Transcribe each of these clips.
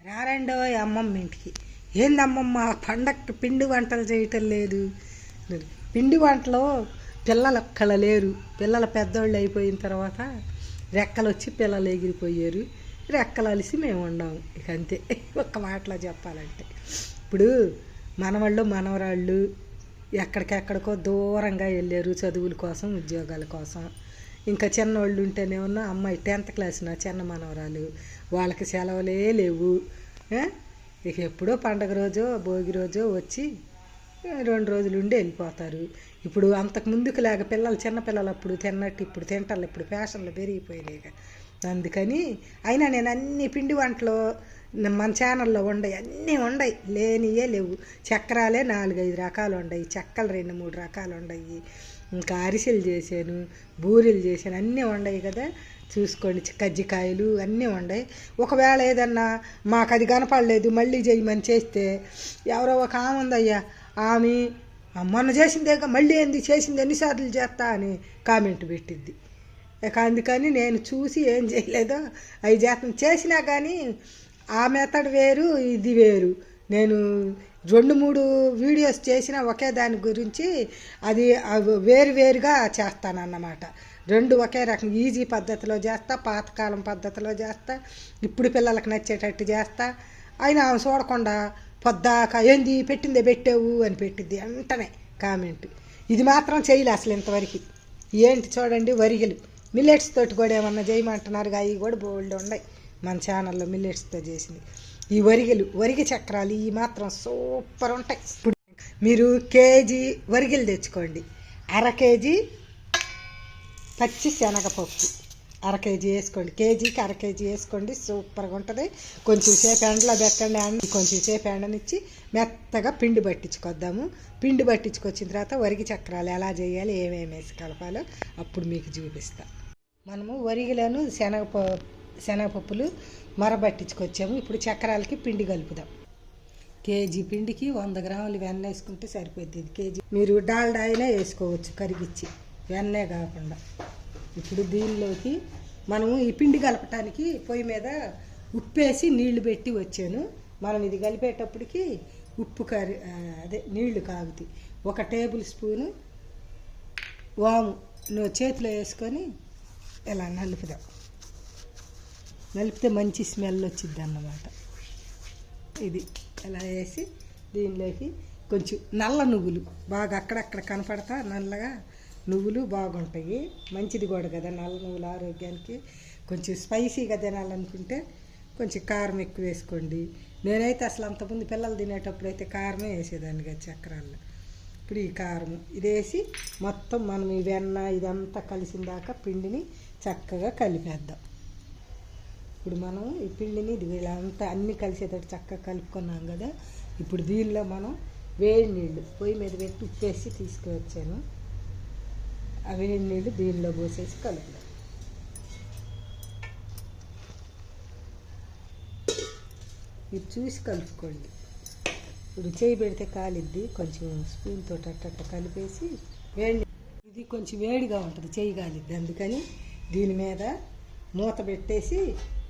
రారండో అమ్మమ్మ ఇంటికి. ఏందమ్మమ్మ పండక్కి పిండి వంటలు చేయటం లేదు. పిండి వంటలు పిల్లలు ఒక్కళ్ళ లేరు. పిల్లలు పెద్దోళ్ళు అయిపోయిన తర్వాత రెక్కలు వచ్చి పిల్లలు ఎగిరిపోయారు. రెక్కలు అలిసి మేము ఉండాము ఇక అంతే. ఒక్క మాటలో చెప్పాలంటే. ఇప్పుడు మనవాళ్ళు మనవరాళ్ళు ఎక్కడికెక్కడికో దూరంగా వెళ్ళారు చదువుల కోసం ఉద్యోగాల కోసం. ఇంకా చిన్నవాళ్ళు ఉంటేనే ఉన్న అమ్మాయి టెన్త్ క్లాస్ నా చిన్న మనవరాలు. వాళ్ళకి సెలవులే లేవు. ఇక ఎప్పుడో పండగ రోజో భోగి రోజో వచ్చి రెండు రోజులు ఉండి వెళ్ళిపోతారు. ఇప్పుడు అంతకు ముందుకు లేక పిల్లలు చిన్నపిల్లలు అప్పుడు తిన్నట్టు ఇప్పుడు తింటారు ఇప్పుడు ఫ్యాషన్లు పెరిగిపోయినాయి అందుకని అయినా నేను అన్ని పిండి వంటలు మన ఛానల్లో ఉండయి అన్నీ ఉండయి. లేనియే లేవు. చక్రాలే నాలుగైదు రకాలు ఉండయి. చెక్కలు రెండు మూడు రకాలు ఉండయి. ఇంకా అరిసెలు చేశాను బూరెలు చేశాను అన్నీ ఉండయి కదా. చూసుకోండి కజ్జికాయలు అన్నీ ఉండయి ఒకవేళ ఏదన్నా మాకు అది కనపడలేదు మళ్ళీ చేయమని చేస్తే ఎవరో ఒక ఆమె ఉందయ్యా ఆమె మొన్న చేసిందే మళ్ళీ ఏంది చేసింది ఎన్నిసార్లు చేస్తా అని కామెంట్ పెట్టిద్ది. ఇక అందుకని నేను చూసి ఏం చేయలేదో అవి చేస్తాను. చేసినా కానీ ఆ మెథడ్ వేరు ఇది వేరు. నేను రెండు మూడు వీడియోస్ చేసిన ఒకే దాని గురించి అది అవి వేరు వేరుగా చేస్తానన్నమాట. రెండు ఒకే రకం ఈజీ పద్ధతిలో చేస్తా పాతకాలం పద్ధతిలో చేస్తా ఇప్పుడు పిల్లలకు నచ్చేటట్టు చేస్తా. అయినా ఆమె చూడకుండా పొద్దాక ఏంది పెట్టిందే పెట్టావు? అని పెట్టిద్ది వెంటనే కామెంట్. ఇది మాత్రం చేయలే అసలు ఇంతవరకు. ఏంటి చూడండి వరిగలు. మిల్లెట్స్ తోటి కూడా ఏమన్నా చేయమంటున్నారు అవి కూడా బోల్డ్ ఉన్నాయి మన ఛానల్లో మిల్లెట్స్తో చేసింది. ఈ వరిగెలు వరిగ చక్రాలు ఈ మాత్రం సూపర్ ఉంటాయి. ఇప్పుడు మీరు కేజీ వరిగలు తెచ్చుకోండి. అర కేజీ పచ్చి శనగపప్పు. అర కేజీ వేసుకోండి. కేజీకి అర కేజీ వేసుకోండి. సూపర్గా ఉంటుంది. కొంచెం సేపు ఎండలో పెట్టండి. ఎండ కొంచెం సేపు ఎండనిచ్చి మెత్తగా పిండి పట్టించుకొద్దాము. పిండి పట్టించుకొచ్చిన తర్వాత వరిగి చక్రాలు ఎలా చేయాలి ఏమేమి వేసి కలపాలో అప్పుడు మీకు చూపిస్తా. మనము వరిగిలను శనగపప్పు శనగపప్పులు మరబట్టించుకొచ్చాము. ఇప్పుడు చక్రాలకి పిండి కలుపుదాం. కేజీ పిండికి వంద గ్రాములు వెన్న వేసుకుంటే సరిపోద్ది కేజీ మీరు డాల్డా అయినా వేసుకోవచ్చు కరిగిచ్చి. వెన్నే కాకుండా. ఇప్పుడు దీనిలోకి మనము ఈ పిండి కలపటానికి పొయ్యి మీద ఉప్పేసి నీళ్ళు పెట్టి వచ్చాను. మనం ఇది కలిపేటప్పటికి ఉప్పు కరి అదే నీళ్ళు కాగుతాయి. ఒక టేబుల్ స్పూను వాము నువ్వు చేతిలో వేసుకొని ఇలా నలుపుదాం. నలిపితే మంచి స్మెల్ వచ్చింది అన్నమాట. ఇది ఇలా వేసి దీనిలోకి కొంచెం నల్ల నువ్వులు. బాగా అక్కడక్కడ కనపడతా నల్లగా నువ్వులు బాగుంటాయి. మంచిది కూడా కదా నల్ల నువ్వులు ఆరోగ్యానికి. కొంచెం స్పైసీగా తినాలనుకుంటే కొంచెం కారం ఎక్కువ వేసుకోండి. నేనైతే అసలు అంతకుముందు పిల్లలు తినేటప్పుడు అయితే కారమే వేసేదాన్ని కదా చక్రాల్లో. ఇప్పుడు ఈ కారం ఇది వేసి మొత్తం మనం ఈ వెన్న ఇదంతా కలిసిన దాకా పిండిని చక్కగా కలిపేద్దాం. ఇప్పుడు మనం ఈ పిండిని ఇది వీళ్ళంతా అన్నీ కలిసేటట్టు చక్కగా కలుపుకున్నాం కదా. ఇప్పుడు దీనిలో మనం వేడి నీళ్ళు పొయ్యి మీద పెట్టి ఉప్పేసి తీసుకువచ్చాను. ఆ వేడి నీళ్ళు దీనిలో పోసేసి కలుపుదాం. ఇది చూసి కలుపుకోండి. ఇప్పుడు చేయి పెడితే కాలిద్ది. కొంచెం స్పూన్ తోటి అట్టట్ట కలిపేసి వేడి ఇది కొంచెం వేడిగా ఉంటుంది చేయి కాలిద్ది. అందుకని దీని మీద మూత పెట్టేసి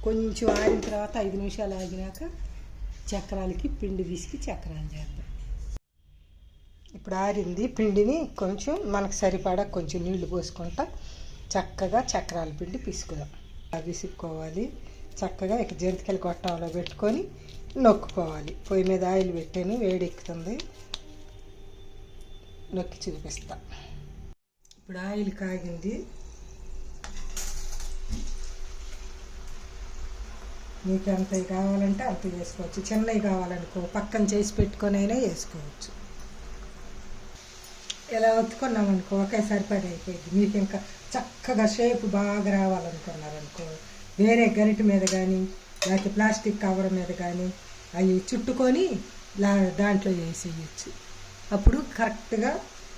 కొంచెం ఆరిన తర్వాత ఐదు నిమిషాలు ఆగినాక చక్రాలకి పిండి పిసికి చక్రాలు చేద్దాం. ఇప్పుడు ఆరింది పిండిని కొంచెం మనకు సరిపడా కొంచెం నీళ్ళు పోసుకుంటా చక్కగా చక్రాల పిండి పిసుకుదాం. అవి విసుక్కోవాలి. చక్కగా ఇక జంతికల గొట్టంలో పెట్టుకొని నొక్కుకోవాలి. పొయ్యి మీద ఆయిల్ పెట్టాను వేడెక్కుతుంది. నొక్కి చూపిస్తా. ఇప్పుడు ఆయిల్ కాగింది. మీకు ఎంత కావాలంటే అంత వేసుకోవచ్చు చిన్నవి కావాలనుకో పక్కన చేసి పెట్టుకొని అయినా వేసుకోవచ్చు ఇలా ఒత్తుకున్నామనుకో ఒకేసారి పని అయిపోయింది. మీకు ఇంకా చక్కగా షేప్ బాగా రావాలనుకున్నారనుకో వేరే గరిటె మీద కానీ లేకపోతే ప్లాస్టిక్ కవర్ మీద కానీ అవి చుట్టుకొని లా దాంట్లో వేసేయచ్చు. అప్పుడు కరెక్ట్గా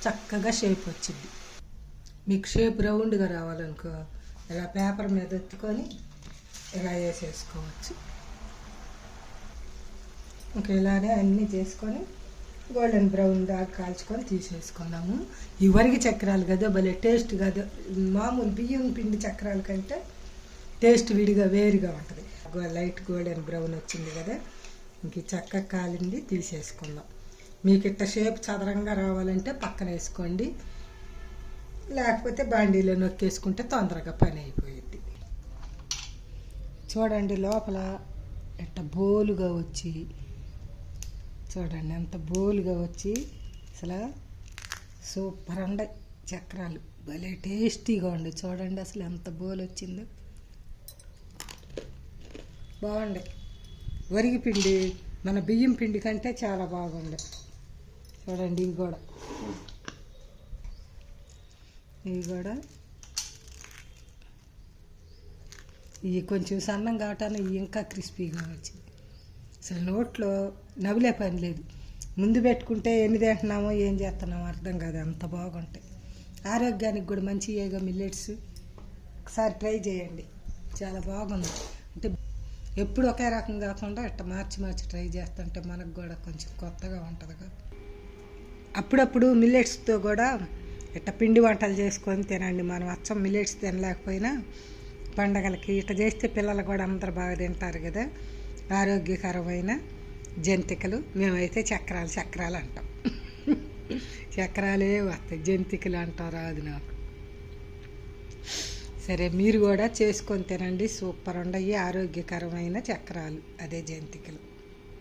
చక్కగా షేప్ వచ్చింది. మీకు షేప్ రౌండ్గా రావాలనుకో ఇలా పేపర్ మీద ఒత్తుకొని ఇలా వేసేసుకోవచ్చు ఇంకా ఇలానే అన్నీ చేసుకొని గోల్డెన్ బ్రౌన్ దాకా కాల్చుకొని తీసేసుకున్నాము. ఇవరికి చక్రాలు కదా భలే టేస్ట్ కదా. మామూలు బియ్యం పిండి చక్రాల కంటే టేస్ట్ విడిగా వేరుగా ఉంటుంది. లైట్ గోల్డెన్ బ్రౌన్ వచ్చింది కదా. ఇంక ఈ చక్కగా కాలింది తీసేసుకుందాం. మీకు ఇట్ట షేప్ చదరంగా రావాలంటే పక్కన వేసుకోండి. లేకపోతే బాండీలో నొక్కేసుకుంటే తొందరగా పని అయిపోయింది. చూడండి లోపల ఎట్ట బోలుగా వచ్చి చూడండి ఎంత బోలుగా వచ్చి అసలు సూపర్ ఉండే చక్రాలు. భలే టేస్టీగా ఉండే చూడండి అసలు ఎంత బోలు వచ్చిందో. బాగుండే వరిగి పిండి మన బియ్యం పిండి కంటే చాలా బాగుండే చూడండి ఇవి కూడా. ఇవి కూడా ఇవి కొంచెం సన్నం కావటానికి ఇవి ఇంకా క్రిస్పీగా వచ్చింది. అసలు నోట్లో నవ్వులే పని లేదు. ముందు పెట్టుకుంటే ఎన్ని తింటున్నామో ఏం చేస్తున్నామో అర్థం కాదు. అంత బాగుంటాయి. ఆరోగ్యానికి కూడా మంచి ఏగా మిల్లెట్స్. ఒకసారి ట్రై చేయండి. చాలా బాగుంది. అంటే ఎప్పుడు ఒకే రకం కాకుండా ఇట్ట మార్చి మార్చి ట్రై చేస్తుంటే మనకు కూడా కొంచెం కొత్తగా ఉంటుంది కదా. అప్పుడప్పుడు మిల్లెట్స్తో కూడా ఇట్ట పిండి వంటలు చేసుకొని తినండి. మనం అచ్చం మిల్లెట్స్ తినలేకపోయినా పండగలకి ఇట్లా చేస్తే పిల్లలు కూడా అందరు బాగా తింటారు కదా. ఆరోగ్యకరమైన జంతికలు. మేమైతే చక్రాలు చక్రాలు అంటాం. చక్రాలే వస్తాయి. జంతికలు అంటారు అది నాకు. సరే మీరు కూడా చేసుకొని తినండి. సూపర్ ఉండయి. ఆరోగ్యకరమైన చక్రాలు. అదే జంతికలు.